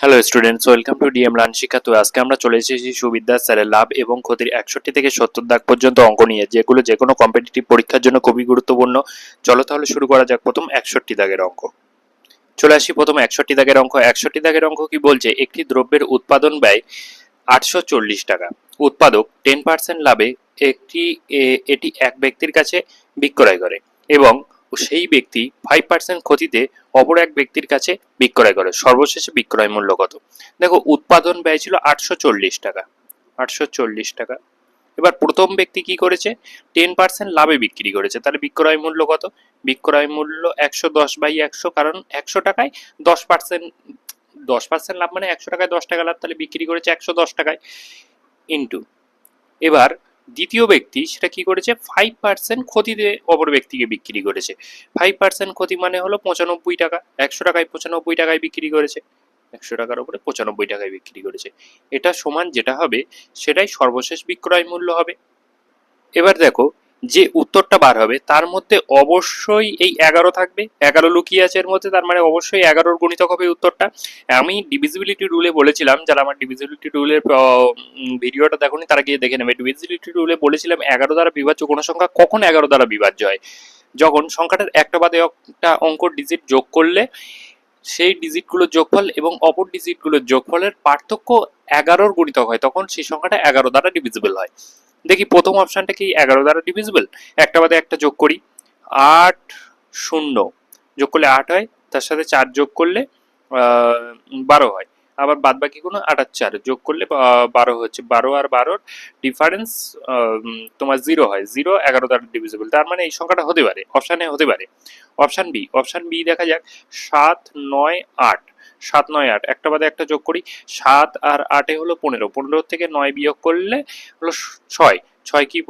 Hello students welcome to DM learn শিক্ষা তো আজকে আমরা চলে এসেছি সুবিদ্যা স্যারের লাভ এবং ক্ষতির একষট্টি থেকে সত্তর দাগ পর্যন্ত অঙ্ক নিয়ে, যেগুলো যে কোনো কম্পিটিটিভ পরীক্ষার জন্য খুবই গুরুত্বপূর্ণ। চলো তাহলে শুরু করা যাক প্রথম একষট্টি দাগের অঙ্ক। চলে আসি প্রথম একষট্টি দাগের অঙ্ক। একষট্টি দাগের অঙ্ক কি বলছে? একটি দ্রব্যের উৎপাদন ব্যয় আটশো চল্লিশ টাকা। উৎপাদক টেন পার্সেন্ট লাভে একটি এটি এক ব্যক্তির কাছে বিক্রয় করে এবং সেই ব্যক্তি ফাইভ পার্সেন্ট ক্ষতিতে অপর এক ব্যক্তির কাছে বিক্রয় করে। সর্বশেষে বিক্রয় মূল্য কত? দেখো, উৎপাদন ব্যয় ছিল আটশো চল্লিশ টাকা। আটশো চল্লিশ টাকা। এবার প্রথম ব্যক্তি কি করেছে? টেন পার্সেন্ট লাভে বিক্রি করেছে। তাহলে বিক্রয় মূল্য কত? বিক্রয় মূল্য একশো দশ বাই একশো, কারণ একশো টাকায় দশ পার্সেন্ট দশ পার্সেন্ট লাভ মানে একশো টাকায় দশ টাকা লাভ, তাহলে বিক্রি করেছে একশো দশ টাকায়। ইন্টু এবার দ্বিতীয় ব্যক্তি সেটা কি করেছে? ফাইভ পার্সেন্ট ক্ষতিতে অপর ব্যক্তিকে বিক্রি করেছে। ফাইভ পার্সেন্ট ক্ষতি মানে হলো পঁচানব্বই টাকা। একশো টাকায় পঁচানব্বই টাকায় বিক্রি করেছে। একশো টাকার উপরে পঁচানব্বই টাকায় বিক্রি করেছে। এটা সমান যেটা হবে, সেটাই সর্বশেষ বিক্রয় মূল্য হবে। এবার দেখো যে উত্তরটা বার হবে, তার মধ্যে অবশ্যই এই এগারো থাকবে। এগারো লুকিয়ে আছে এর মধ্যে, তার মানে অবশ্যই এগারোর গণিতক হবে উত্তরটা। আমি ডিভিজিবিলিটি রুলে বলেছিলাম, যারা আমার ডিভিজিবিলিটি রুলের ভিডিওটা দেখোনি, তারা গিয়ে দেখে নেবে। ডিভিজিবিলিটি রুলে বলেছিলাম, এগারো দ্বারা বিভাজ্য কোনো সংখ্যা কখন এগারো দ্বারা বিভাজ্য হয়? যখন সংখ্যাটার একটা বাদে একটা অঙ্ক ডিজিট যোগ করলে, সেই ডিজিটগুলোর যোগফল এবং অপর ডিজিটগুলোর যোগফলের পার্থক্য এগারোর গুণিতক হয়, তখন সেই সংখ্যাটা এগারো দ্বারা ডিভিজিবল হয়। দেখি প্রথম অপশানটা কি? এগারো দ্বারা ডিভিজিবল একটা বাদে একটা যোগ করি। আট শূন্য। যোগ করলে আট হয়, তার সাথে চার যোগ করলে বারো হয়। আবার বাদ বাকি কোনো আট আর চার যোগ করলে বারো হচ্ছে বারো আর বারোর ডিফারেন্স তোমার জিরো হয়। জিরো এগারো দ্বারা ডিভিজিবল তার মানে এই সংখ্যাটা হতে পারে অপশানে হতে পারে। অপশান বি অপশান বি দেখা যাক, সাত, নয়, আট। সাত, নয়, আট। একটা বাদে একটা যোগ করি। সাত আর আটে হলো পনেরো। পনেরো থেকে নয় বিয়োগ করলে হলো ছয়। ছয় কি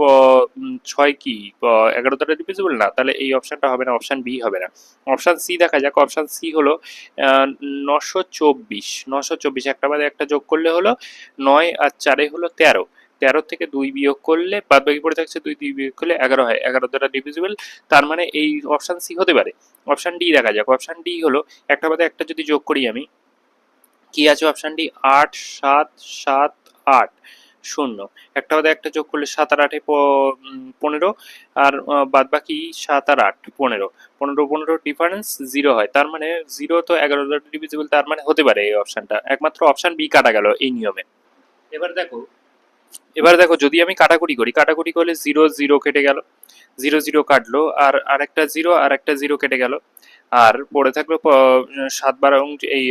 ছয় কি প- এগারো দ্বারা ডিভিজিবল না, তাহলে এই অপশানটা হবে না অপশান বি হবে না। অপশান সি দেখা যাক অপশান সি হলো নশো চব্বিশ। নশো চব্বিশ, একটা বাদে একটা যোগ করলে হলো নয় আর চারে হলো তেরো। তেরো থেকে দুই বিয়োগ করলে, বাদ বাকি পড়ে থাকছে দুই দুই বিয়োগ করলে এগারো হয়। এগারো দ্বারা ডিভিজিবল তার মানে এই অপশান সি হতে পারে। অপশান ডি দেখা যাক। অপশন ডি হলো, একটা বাদে একটা যদি যোগ করি আমি, কি আছে অপশান ডি আট, সাত সাত, আট। শূন্য। একটা বাদে একটা যোগ করলে সাত আর আটে পনেরো, আর বাদ বাকি সাত আর আট, পনেরো। পনেরো পনেরো ডিফারেন্স জিরো হয়। তার মানে জিরো তো এগারো ডিভিজিবল তার মানে হতে পারে এই অপশানটা একমাত্র অপশান বি কাটা গেল এই নিয়মে। এবার দেখো এবার দেখো, যদি আমি কাটাকুটি করি, কাটাকুটি করলে জিরো জিরো কেটে গেল। জিরো জিরো কাটলো, আর আরেকটা জিরো আর একটা জিরো কেটে গেল। আর পড়ে থাকল সাত বারো এই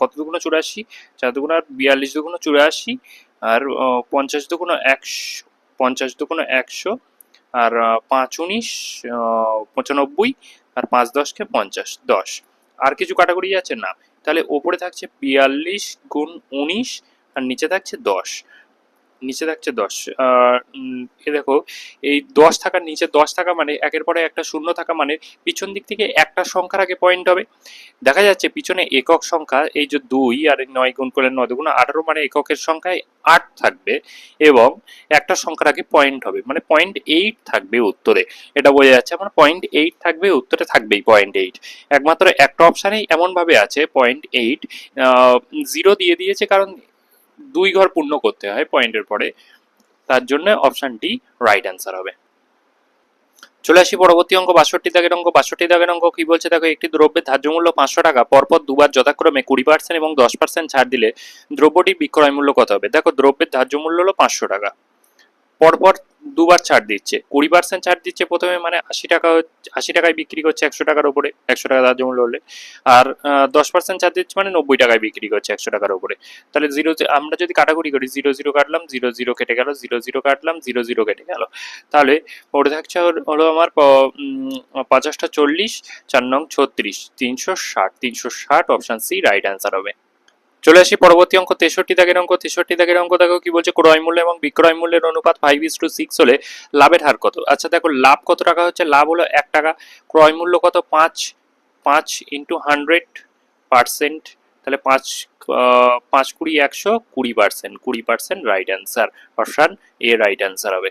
কত দুগুণ চুরাশি? চার দুগুণ আর বিয়াল্লিশ দুগুণ চুরাশি। আর পঞ্চাশ দু কোনো একশো, পঞ্চাশ দু কোনো একশো, আর পাঁচ উনিশ পঁচানব্বই, আর পাঁচ দশকে পঞ্চাশ, দশ। আর কিছু ক্যাটাগরি আছে? না। তাহলে ওপরে থাকছে বিয়াল্লিশ গুণ উনিশ, আর নিচে থাকছে দশ। নিচে থাকছে দশ। এ দেখো, এই দশ থাকার নিচে দশ থাকা মানে একের পরে একটা শূন্য থাকা মানে পিছন দিক থেকে একটা সংখ্যার আগে পয়েন্ট হবে। দেখা যাচ্ছে পিছনে একক সংখ্যা, এই যে দুই আর নয় গুণ করলে নয় দুগুণ আঠারো মানে এককের সংখ্যায় আট থাকবে এবং একটা সংখ্যার আগে পয়েন্ট হবে। মানে পয়েন্ট এইট থাকবে উত্তরে। এটা বোঝা যাচ্ছে আমার পয়েন্ট এইট থাকবে, উত্তরে থাকবেই পয়েন্ট এইট একমাত্র একটা অপশানেই এমনভাবে আছে পয়েন্ট এইট জিরো দিয়ে দিয়েছে কারণ দুই ঘর পূর্ণ করতে হয় পয়েন্টের পরে। তার জন্য অপশানটি রাইট অ্যান্সার হবে। চলে আসি পরবর্তী অঙ্ক, বাষট্টি দাগের অঙ্ক। বাষট্টি দাগের অঙ্ক কি বলছে? দেখো, একটি দ্রব্যের ধার্য মূল্য পাঁচশো টাকা, পরপর দুবার যথাক্রমে কুড়ি পার্সেন্ট এবং দশ পার্সেন্ট ছাড় দিলে দ্রব্যটি বিক্রয় মূল্য কত হবে? দেখো, দ্রব্যের ধার্য মূল্য হলো পাঁচশো টাকা। পরপর দুবার ছাড় দিচ্ছে। কুড়ি পার্সেন্ট ছাড় দিচ্ছে প্রথমে মানে আশি টাকা আশি টাকায় বিক্রি করছে, একশো টাকার উপরে, একশো টাকা ধার্য মূল্য হলে আর দশ পার্সেন্ট ছাড় দিচ্ছে মানে নব্বই টাকায় বিক্রি করছে একশো টাকার উপরে। তাহলে জিরো আমরা যদি কাটাকুটি করি জিরো জিরো কাটলাম জিরো জিরো কেটে গেল জিরো জিরো কাটলাম জিরো জিরো কেটে গেল। তাহলে পড়ে থাকছে হলো আমার পঞ্চাশটা চল্লিশ, চার নং ছত্রিশ, তিনশো ষাট তিনশো ষাট অপশান সি রাইট অ্যান্সার হবে। চলে আসি পরবর্তী অঙ্ক, তেষট্টি দাগের অঙ্ক, তেষট্টি দাগের অঙ্ক দেখো কি বলছে, ক্রয় মূল্য এবং বিক্রয় মূল্যের অনুপাত ফাইভ ইস টু সিক্স হলে লাভের হার কত? আচ্ছা দেখো, লাভ কত টাকা হচ্ছে? লাভ হলো এক টাকা, ক্রয় মূল্য কত? পাঁচ পাঁচ ইন্টু হান্ড্রেড পার্সেন্ট তাহলে পাঁচ পাঁচ কুড়ি একশো কুড়ি পার্সেন্ট কুড়ি percent right answer option A right answer হবে।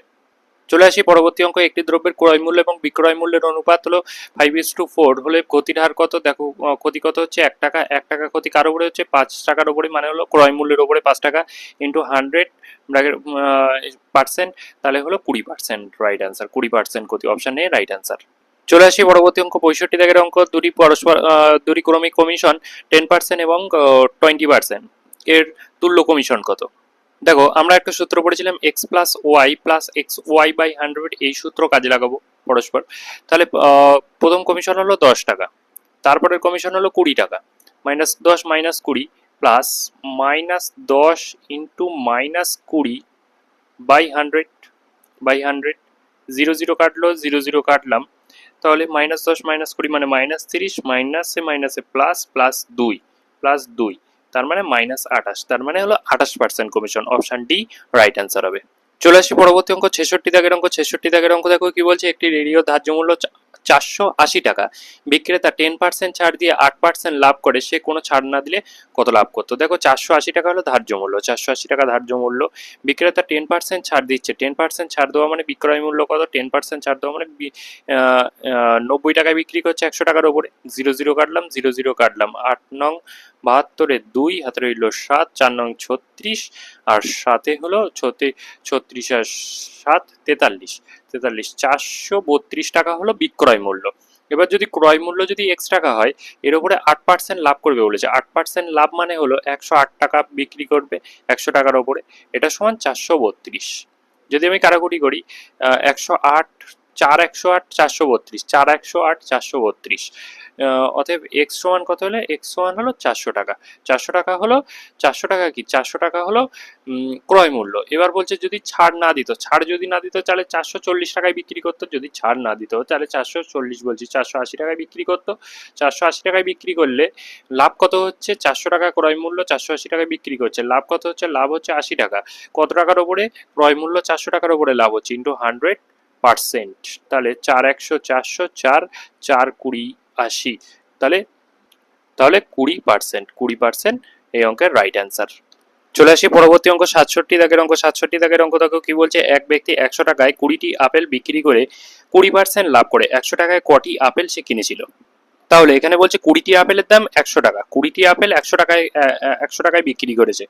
চলে আসি পরবর্তী অঙ্ক। একটি দ্রব্যের ক্রয় মূল্য এবং বিক্রয় মূল্যের অনুপাত হলো ফাইভ ইস টু ফোর হলে ক্ষতির হার কত? দেখো ক্ষতি কত হচ্ছে? এক টাকা। এক টাকা ক্ষতি কার উপরে হচ্ছে? পাঁচ টাকার উপরে মানে হলো ক্রয় মূল্যের উপরে পাঁচ টাকা ইন্টু হান্ড্রেড পার্সেন্ট তাহলে হলো কুড়ি পার্সেন্ট রাইট অ্যান্সার কুড়ি পার্সেন্ট ক্ষতি। অপশান এ রাইট অ্যান্সার চলে আসি পরবর্তী অঙ্ক। পঁয়ষট্টি দাগের অঙ্ক। দুটি পরস্পর দুটি ক্রমিক কমিশন টেন পার্সেন্ট এবং টোয়েন্টি পার্সেন্ট এর তুল্য কমিশন কত? দেখো, আমরা একটা সূত্র পড়েছিলাম x plus y plus x y by hundred এই সূত্র কাজে লাগাবো পরস্পর। তাহলে প্রথম কমিশন হলো দশ টাকা, তারপরের কমিশন হলো কুড়ি টাকা মাইনাস দশ মাইনাস কুড়ি প্লাস মাইনাস দশ ইন্টু মাইনাস কুড়ি by hundred by hundred zero zero কাটলো জিরো জিরো কাটলাম। তাহলে মাইনাস দশ মাইনাস কুড়ি মানে মাইনাস তিরিশ মাইনাসে মাইনাসে প্লাস প্লাস দুই প্লাস দুই। তার মানে মাইনাস আঠাশ। তার মানে হলো আঠাশ percent commission option D right answer হবে। চলে আসি পরবর্তী অঙ্ক, ছেষট্টি দাগের অঙ্ক। ছেষট্টি দাগের অঙ্ক দেখো কি বলছে? একটি রেডিও ধার্য মূল্য চারশো আশি টাকা। বিক্রেতা টেন পার্সেন্ট ছাড় দিয়ে আট পার্সেন্ট লাভ করে। সে কোনো ছাড় না দিলে কত লাভ করতো? দেখো চারশো আশি টাকা হলো ধার্য মূল্য। চারশো আশি টাকা ধার্য মূল্য। বিক্রেতা টেন পার্সেন্ট ছাড় দিচ্ছে। টেন পার্সেন্ট ছাড় দেওয়া মানে বিক্রয় মূল্য কত? টেন পার্সেন্ট ছাড় দেওয়া মানে নব্বই টাকায় বিক্রি করছে একশো টাকার ওপরে। জিরো জিরো কাটলাম জিরো জিরো কাটলাম। আট নং বাহাত্তরে দুই হাতে রইল সাত, চার নং ছত্রিশ, আর সাথে হলো ছতে, ছত্রিশ আর সাত, তেতাল্লিশ। তেতাল্লিশ চারশো বত্রিশ টাকা হলো বিক্রয় মূল্য। এবার যদি ক্রয় মূল্য যদি এক্স টাকা হয়, এর উপরে আট পার্সেন্ট লাভ করবে বলেছে। আট পার্সেন্ট লাভ মানে হলো একশো আট টাকা বিক্রি করবে একশো টাকার ওপরে এটা সমান চারশো বত্রিশ। যদি আমি কারাকুটি করি একশো আট চার একশো আট, চারশো বত্রিশ। চার একশো আট, চারশো বত্রিশ। অতএব এক্স সমান কত হলে? এক্স সমান হলো চারশো টাকা। চারশো টাকা হলো, চারশো টাকা কি? চারশো টাকা হলো ক্রয় মূল্য। এবার বলছে যদি ছাড় না দিত, ছাড় যদি না দিত তাহলে চারশো চল্লিশ টাকায় বিক্রি করতো। যদি ছাড় না দিত তাহলে চারশো চল্লিশ বলছি, চারশো আশি টাকায় বিক্রি করতো। চারশো আশি টাকায় বিক্রি করলে লাভ কত হচ্ছে? চারশো টাকা ক্রয় মূল্য চারশো আশি টাকায় বিক্রি করছে। লাভ কত হচ্ছে? লাভ হচ্ছে আশি টাকা। কত টাকার ওপরে? ক্রয় মূল্য চারশো টাকার ওপরে লাভ হচ্ছে। Into hundred percent. তাহলে চার একশো, চারশো, চার চার কুড়ি, আশি। তাহলে তাহলে কুড়ি পার্সেন্ট কুড়ি পার্সেন্ট এই অঙ্কের রাইট অ্যান্সার চলে আসি পরবর্তী অঙ্ক, সাতষট্টি দাগের অঙ্ক। সাতষট্টি দাগের অঙ্ক দেখো কি বলছে, এক ব্যক্তি একশো টাকায় কুড়িটি আপেল বিক্রি করে কুড়ি পার্সেন্ট লাভ করে। একশো টাকায় কটি আপেল সে কিনেছিল? তাহলে এখানে বলছে কুড়িটি আপেলের দাম একশো টাকা। কুড়িটি আপেল একশো টাকায় একশো টাকায় বিক্রি করেছে।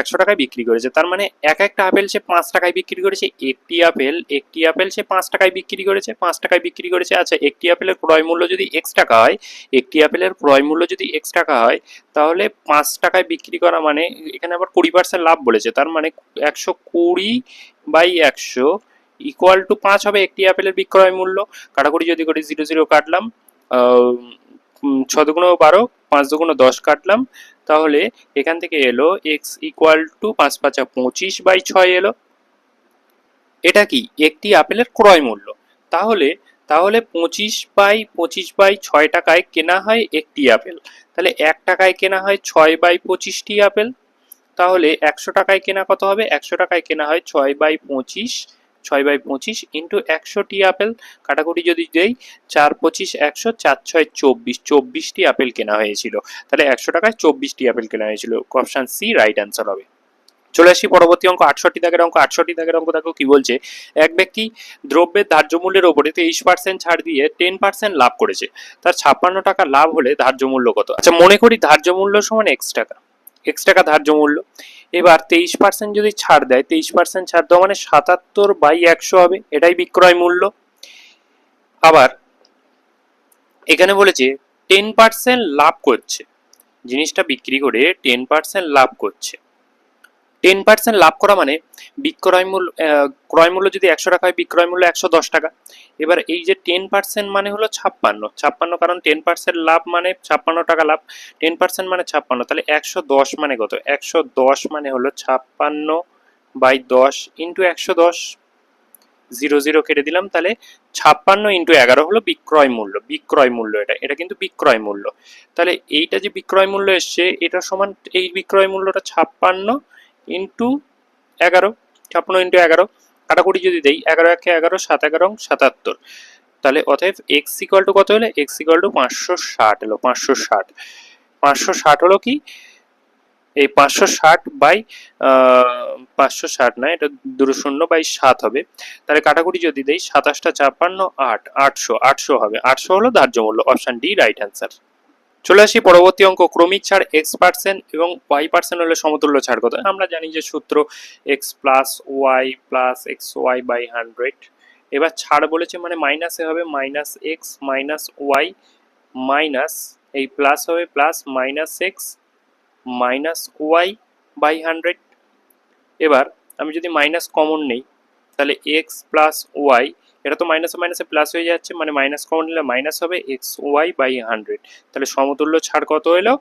একশো টাকায় বিক্রি করেছে। তার মানে এক একটা আপেল সে পাঁচ টাকায় বিক্রি করেছে। একটি আপেল একটি আপেল সে পাঁচ টাকায় বিক্রি করেছে। পাঁচ টাকায় বিক্রি করেছে। আচ্ছা একটি আপেলের ক্রয় মূল্য যদি এক্স টাকা হয়, একটি আপেলের ক্রয় মূল্য যদি এক্স টাকা হয়, তাহলে পাঁচ টাকায় বিক্রি করা মানে এখানে আবার কুড়ি পার্সেন্ট লাভ বলেছে। তার মানে একশো কুড়ি বাই একশো ইকুয়াল টু পাঁচ হবে একটি আপেলের বিক্রয় মূল্য। কাটাকুটি যদি করি জিরো জিরো কাটলাম ছ দুগুণ বারো, পাঁচ দুগুণ দশ কাটলাম। তাহলে এখান থেকে এলো এক্স ইকুয়াল টু পাঁচ পাঁচা পঁচিশ বাই ছয় এলো। এটা কি? একটি আপেলের ক্রয় মূল্য। তাহলে তাহলে পঁচিশ বাই পঁচিশ বাই ছয় টাকায় কেনা হয় একটি আপেল। তাহলে এক টাকায় কেনা হয় ছয় বাই পঁচিশটি আপেল। তাহলে একশো টাকায় কেনা কত হবে? একশো টাকায় কেনা হয় ছয় বাই পঁচিশ। ছয় বাই পঁচিশ ইন্টু একশোটি আপেল। কাটাকুটি যদি দেই, চার পঁচিশ, একশো, চার ছয়, চব্বিশ। চব্বিশটি আপেল কেনা হয়েছিল। তাহলে একশো টাকায় চব্বিশটি আপেল কেনা হয়েছিল। অপশন সি রাইট অ্যান্সার হবে। চলে আসি পরবর্তী অঙ্ক, আটষট্টি দাগের অঙ্ক। আটষট্টি দাগের অঙ্ক দেখো কি বলছে। এক ব্যক্তি দ্রব্যের ধার্য মূল্যের ওপরে তেইশ পার্সেন্ট ছাড় দিয়ে টেন পার্সেন্ট লাভ করেছে। তার ছাপ্পান্ন টাকা লাভ হলে ধার্য মূল্য কত? আচ্ছা মনে করি ধার্য মূল্য সমান এক্স টাকা। এক্স টাকা ধার্য মূল্য। এবার তেইশ পার্সেন্ট যদি ছাড় দেয়, তেইশ পার্সেন্ট ছাড় দেওয়া মানে সাতাত্তর বাই একশো হবে, এটাই বিক্রয় মূল্য। আবার এখানে বলেছে টেন পার্সেন্ট লাভ করছে। জিনিসটা বিক্রি করে টেন পার্সেন্ট লাভ করছে। টেন পার্সেন্ট লাভ করা মানে বিক্রয় মূল্য ক্রয় মূল্য যদি একশো টাকা হয়, বিক্রয় মূল্য একশো দশ টাকা। এবার এই যে টেন পার্সেন্ট মানে হলো ছাপ্পান্ন। ছাপ্পান্ন কারণ টেন পার্সেন্ট লাভ মানে ছাপ্পান্ন টাকা লাভ। টেন পার্সেন্ট মানে ছাপ্পান্ন। তাহলে একশো দশ মানে কত? একশো দশ মানে হলো ছাপ্পান্ন বাই দশ ইন্টু একশো দশ, জিরো জিরো কেটে দিলাম। তাহলে ছাপ্পান্ন ইন্টু এগারো হলো বিক্রয় মূল্য বিক্রয় মূল্য এটা। এটা কিন্তু বিক্রয় মূল্য। তাহলে এইটা যে বিক্রয় মূল্য এসছে, এটা সমান এই বিক্রয় মূল্যটা ছাপ্পান্ন ইন্টু এগারো, ছাপ্পান্ন ইন্টু এগারো। কাটাকুটি যদি দেই, এগারো একে এগারো, সাত এগারো, সাতাত্তর। তাহলে অতএব এক্স ইকুয়াল টু কত হলো? এক্স ইকুয়াল টু পাঁচশো ষাট এলো পাঁচশো ষাট। পাঁচশো ষাট হলো কি? এই পাঁচশো ষাট বাই পাঁচশো ষাট না, এটা দুটো শূন্য বাই সাত হবে। তাহলে কাটাকুটি যদি দেই, সাতাশটা ছাপ্পান্ন, আট, আটশো আটশো হবে। আটশো হলো ধার্য মূল্য অপশন ডি রাইট অ্যান্সার চলে আসি পরবর্তী অঙ্ক। ক্রমিক ছাড় এক্স পার্সেন্ট এবং ওয়াই পার্সেন্ট হলে সমতুল্য ছাড় কত? আমরা জানি যে সূত্র x plus y plus x y by hundred এবার ছাড় বলেছে মানে মাইনাসে হবে minus x minus y minus এই প্লাস হবে plus minus x minus y by hundred এবার আমি যদি মাইনাস কমন নেই, তাহলে এক্স প্লাস ওয়াই এটা তো মাইনাসে মাইনাসে প্লাস হয়ে যাচ্ছে মানে মাইনাস কমন নিলে মাইনাস হবে এক্স ওয়াই বাই হান্ড্রেড তাহলে সমতুল্য ছাড় কত এলো?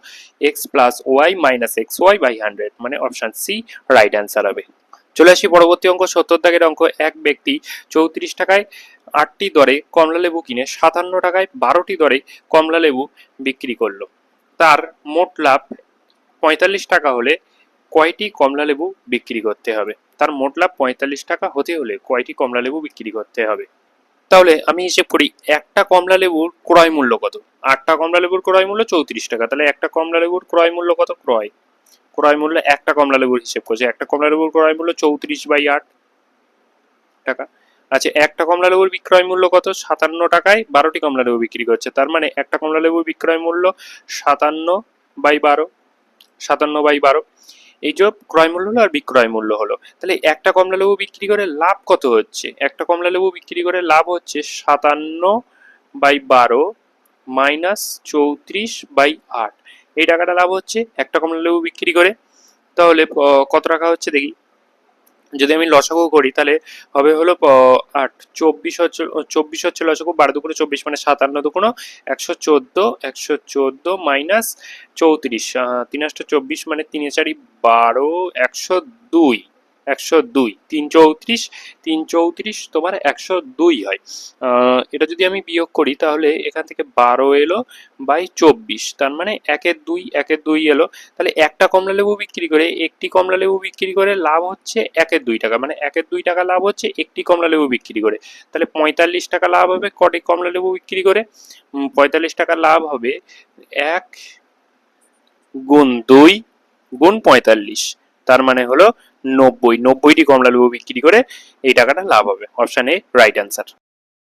X plus y minus x y by hundred মানে অপশান সি রাইট অ্যান্সার হবে। চলে আসি পরবর্তী অঙ্ক, সত্তর দাগের অঙ্ক। এক ব্যক্তি চৌত্রিশ টাকায় আটটি দরে কমলা লেবু কিনে সাতান্ন টাকায় বারোটি দরে কমলা লেবু বিক্রি করল। তার মোট লাভ পঁয়তাল্লিশ টাকা হলে কয়টি কমলা লেবু বিক্রি করতে হবে? তার মোট লাভ পঁয়তাল্লিশ টাকা হতে হলে কয়টি কমলা লেবু বিক্রি করতে হবে? তাহলে আমি হিসেব করি একটা কমলা লেবুর ক্রয় মূল্য কত? আটটা কমলা লেবুর ক্রয় মূল্য চৌত্রিশ টাকা। তাহলে একটা কমলা লেবুর ক্রয় মূল্য কত? ক্রয়। ক্রয় মূল্য একটা কমলা লেবুর হিসেব করছে। একটা কমলা লেবুর ক্রয় মূল্য চৌত্রিশ বাই আট টাকা। আচ্ছা একটা কমলা লেবুর বিক্রয় মূল্য কত? সাতান্ন টাকায় বারোটি কমলা লেবু বিক্রি করছে। তার মানে একটা কমলা লেবুর বিক্রয় মূল্য সাতান্ন বাই বারো, সাতান্ন বাই বারো। এই যে ক্রয় মূল্য হলো আর বিক্রয় মূল্য হলো। তাহলে একটা কমলা লেবু বিক্রি করে লাভ কত হচ্ছে? একটা কমলা লেবু বিক্রি করে লাভ হচ্ছে সাতান্ন বাই বারো মাইনাস চৌত্রিশ বাই আট। এই টাকাটা লাভ হচ্ছে একটা কমলা লেবু বিক্রি করে। তাহলে কত টাকা হচ্ছে দেখি। যদি আমি লসাগু করি, তাহলে হবে হলো আট, চব্বিশ হচ্ছে চব্বিশ হচ্ছে লসাগু, বারো দুগুণো চব্বিশ মানে সাতান্ন দুগুণো, একশো চোদ্দ একশো চোদ্দ মাইনাস চৌত্রিশ তিন চব্বিশ মানে তিন চারি বারো, একশো দুই। একশো দুই, তিন চৌত্রিশ তিন চৌত্রিশ তোমার একশো দুই হয়। এটা যদি আমি বিয়োগ করি তাহলে এখান থেকে বারো এলো বাই চব্বিশ, তার মানে একের দুই একের দুই এলো। তাহলে একটা কমলা লেবু বিক্রি করে একটি কমলা লেবু বিক্রি করে লাভ হচ্ছে একের দুই টাকা মানে একের দুই টাকা লাভ হচ্ছে একটি কমলা লেবু বিক্রি করে। তাহলে পঁয়তাল্লিশ টাকা লাভ হবে কটি কমলা লেবু বিক্রি করে? পঁয়তাল্লিশ টাকা লাভ হবে এক গুণ দুই গুণ পঁয়তাল্লিশ। তার মানে হলো নব্বই। নব্বইটি কমলা লেবু বিক্রি করে এই টাকাটা লাভ হবে। Option A right answer